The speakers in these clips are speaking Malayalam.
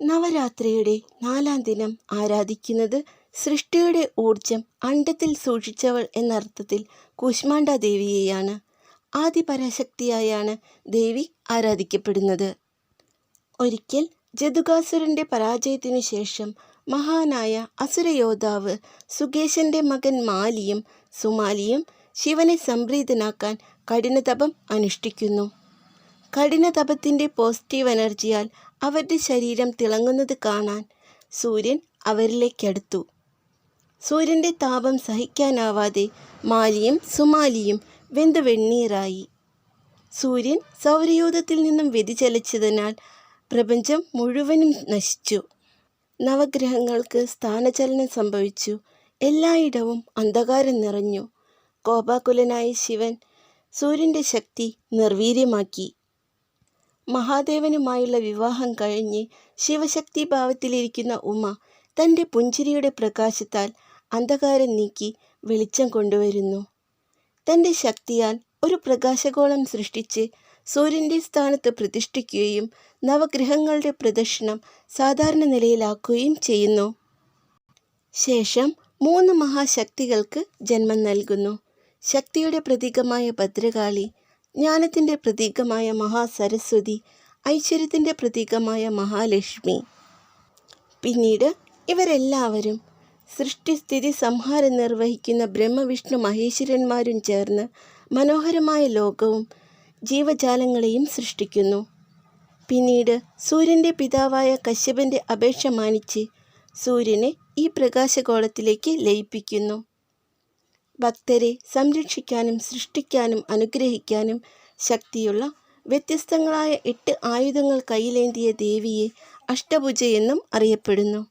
നവരാത്രിയുടെ നാലാം ദിനം ആരാധിക്കുന്നത് സൃഷ്ടിയുടെ ഊർജം അണ്ടത്തിൽ സൂക്ഷിച്ചവൾ എന്നർത്ഥത്തിൽ കുഷ്മാണ്ട ദേവിയെയാണ് ആദിപരാശക്തിയായാണ് ദേവി ആരാധിക്കപ്പെടുന്നത്. ഒരിക്കൽ ജതുകാസുരന്റെ പരാജയത്തിനു ശേഷം മഹാനായ അസുരയോദ്ധാവ് സുകേശന്റെ മകൻ മാലിയും സുമാലിയും ശിവനെ സംപ്രീതനാക്കാൻ കഠിനതപം അനുഷ്ഠിക്കുന്നു. കഠിനതപത്തിന്റെ പോസിറ്റീവ് എനർജിയാൽ അവരുടെ ശരീരം തിളങ്ങുന്നത് കാണാൻ സൂര്യൻ അവരിലേക്കടുത്തു. സൂര്യന്റെ താപം സഹിക്കാനാവാതെ മാലിയും സുമാലിയും വെന്ത് വെണ്ണീറായി. സൂര്യൻ സൗരയൂഥത്തിൽ നിന്നും വ്യതിചലിച്ചതിനാൽ പ്രപഞ്ചം മുഴുവനും നശിച്ചു. നവഗ്രഹങ്ങൾക്ക് സ്ഥാനചലനം സംഭവിച്ചു. എല്ലായിടവും അന്ധകാരം നിറഞ്ഞു. കോപാകുലനായ ശിവൻ സൂര്യന്റെ ശക്തി നിർവീര്യമാക്കി. മഹാദേവനുമായുള്ള വിവാഹം കഴിഞ്ഞ് ശിവശക്തി ഭാവത്തിലിരിക്കുന്ന ഉമ തന്റെ പുഞ്ചിരിയുടെ പ്രകാശത്താൽ അന്ധകാരം നീക്കി വെളിച്ചം കൊണ്ടുവരുന്നു. തന്റെ ശക്തിയാൽ ഒരു പ്രകാശഗോളം സൃഷ്ടിച്ച് സൂര്യന്റെ സ്ഥാനത്ത് പ്രതിഷ്ഠിക്കുകയും നവഗ്രഹങ്ങളുടെ പ്രദക്ഷിണം സാധാരണ നിലയിലാക്കുകയും ചെയ്യുന്നു. ശേഷം മൂന്ന് മഹാശക്തികൾക്ക് ജന്മം നൽകുന്നു. ശക്തിയുടെ പ്രതീകമായ ഭദ്രകാളി ജ്ഞാനത്തിന്റെ പ്രതീകമായ മഹാസരസ്വതി ഐശ്വര്യത്തിന്റെ പ്രതീകമായ മഹാലക്ഷ്മി. പിന്നീട് ഇവരെല്ലാവരും സൃഷ്ടിസ്ഥിതി സംഹാരം നിർവഹിക്കുന്ന ബ്രഹ്മവിഷ്ണു മഹേശ്വരന്മാരും ചേർന്ന് മനോഹരമായ ലോകവും ജീവജാലങ്ങളെയും സൃഷ്ടിക്കുന്നു. പിന്നീട് സൂര്യന്റെ പിതാവായ കശ്യപന്റെ അപേക്ഷ മാനിച്ച് സൂര്യനെ ഈ പ്രകാശഗോളത്തിലേക്ക് ലയിപ്പിക്കുന്നു. ഭക്തരെ സംരക്ഷിക്കാനും സൃഷ്ടിക്കാനും അനുഗ്രഹിക്കാനും ശക്തിയുള്ള വ്യത്യസ്തങ്ങളായ എട്ട് ആയുധങ്ങൾ കയ്യിലേന്തിയ ദേവിയെ അഷ്ടഭുജയെന്നും അറിയപ്പെടുന്നു.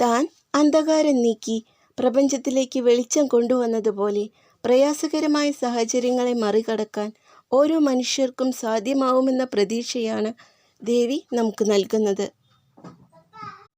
താൻ അന്ധകാരം നീക്കി പ്രപഞ്ചത്തിലേക്ക് വെളിച്ചം കൊണ്ടുവന്നതുപോലെ പ്രയാസകരമായ സാഹചര്യങ്ങളെ മറികടക്കാൻ ഓരോ മനുഷ്യർക്കും സാധ്യമാവുമെന്ന പ്രതീക്ഷയാണ് ദേവി നമുക്ക് നൽകുന്നത്.